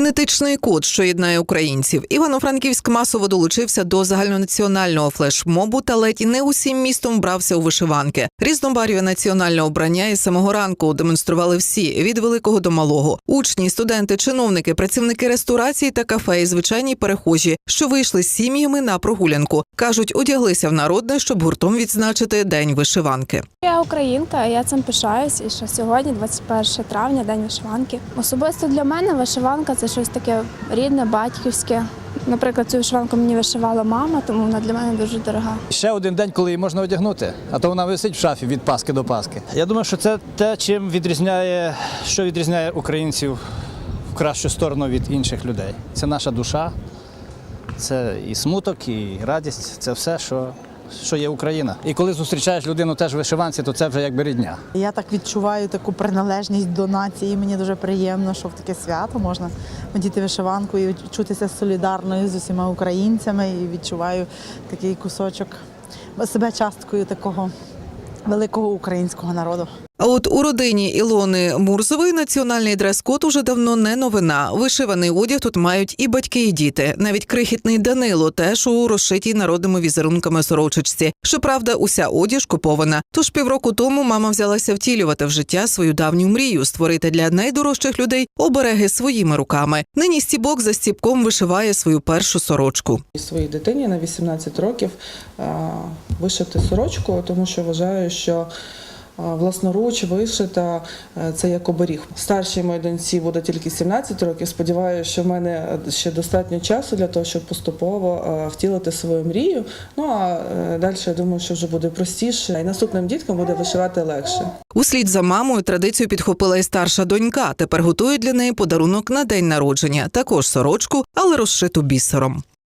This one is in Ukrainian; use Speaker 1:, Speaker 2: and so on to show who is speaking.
Speaker 1: Генетичний код, що єднає українців. Івано-Франківськ масово долучився до загальнонаціонального флешмобу та ледь не усім містом вбрався у вишиванки. Різнобарві національного обрання із самого ранку демонстрували всі від великого до малого. Учні, студенти, чиновники, працівники ресторації та кафе і звичайні перехожі, що вийшли з сім'ями на прогулянку. Кажуть, одяглися в народне, щоб гуртом відзначити день вишиванки.
Speaker 2: Я українка, я цим пишаюсь. І що сьогодні, 21 травня, день вишиванки. Особисто для мене вишиванка це щось таке рідне, батьківське. Наприклад, цю вишиванку мені вишивала мама, тому вона для мене дуже дорога.
Speaker 3: Ще один день, коли її можна одягнути, а то вона висить в шафі від Паски до Паски. Я думаю, що це те, чим відрізняє, що відрізняє українців в кращу сторону від інших людей. Це наша душа, це і смуток, і радість, це все, що, що є Україна. І коли зустрічаєш людину теж в вишиванці, то це вже якби рідня.
Speaker 4: Я так відчуваю таку приналежність до нації. Мені дуже приємно, що в таке свято можна надіти вишиванку і чутися солідарною з усіма українцями. І відчуваю такий кусочок себе часткою такого великого українського народу.
Speaker 1: А от у родині Ілони Мурзової національний дрес-код уже давно не новина. Вишиваний одяг тут мають і батьки, і діти. Навіть крихітний Данило теж у розшитій народними візерунками сорочечці. Щоправда, уся одіж купована. Тож півроку тому мама взялася втілювати в життя свою давню мрію створити для найдорожчих людей обереги своїми руками. Нині стібок за стібком вишиває свою першу сорочку.
Speaker 5: Своїй дитині на 18 років вишити сорочку, тому що вважаю, що власноруч вишита е, це як оберіг. Старшій моїй доньці буде тільки 17 років. Сподіваюся, що в мене ще достатньо часу для того, щоб поступово е, втілити свою мрію. Ну а е, далі я думаю, що вже буде простіше, і наступним діткам буде вишивати легше.
Speaker 1: Услід за мамою традицію підхопила і старша донька. Тепер готує для неї подарунок на день народження, також сорочку, але розшиту бісером.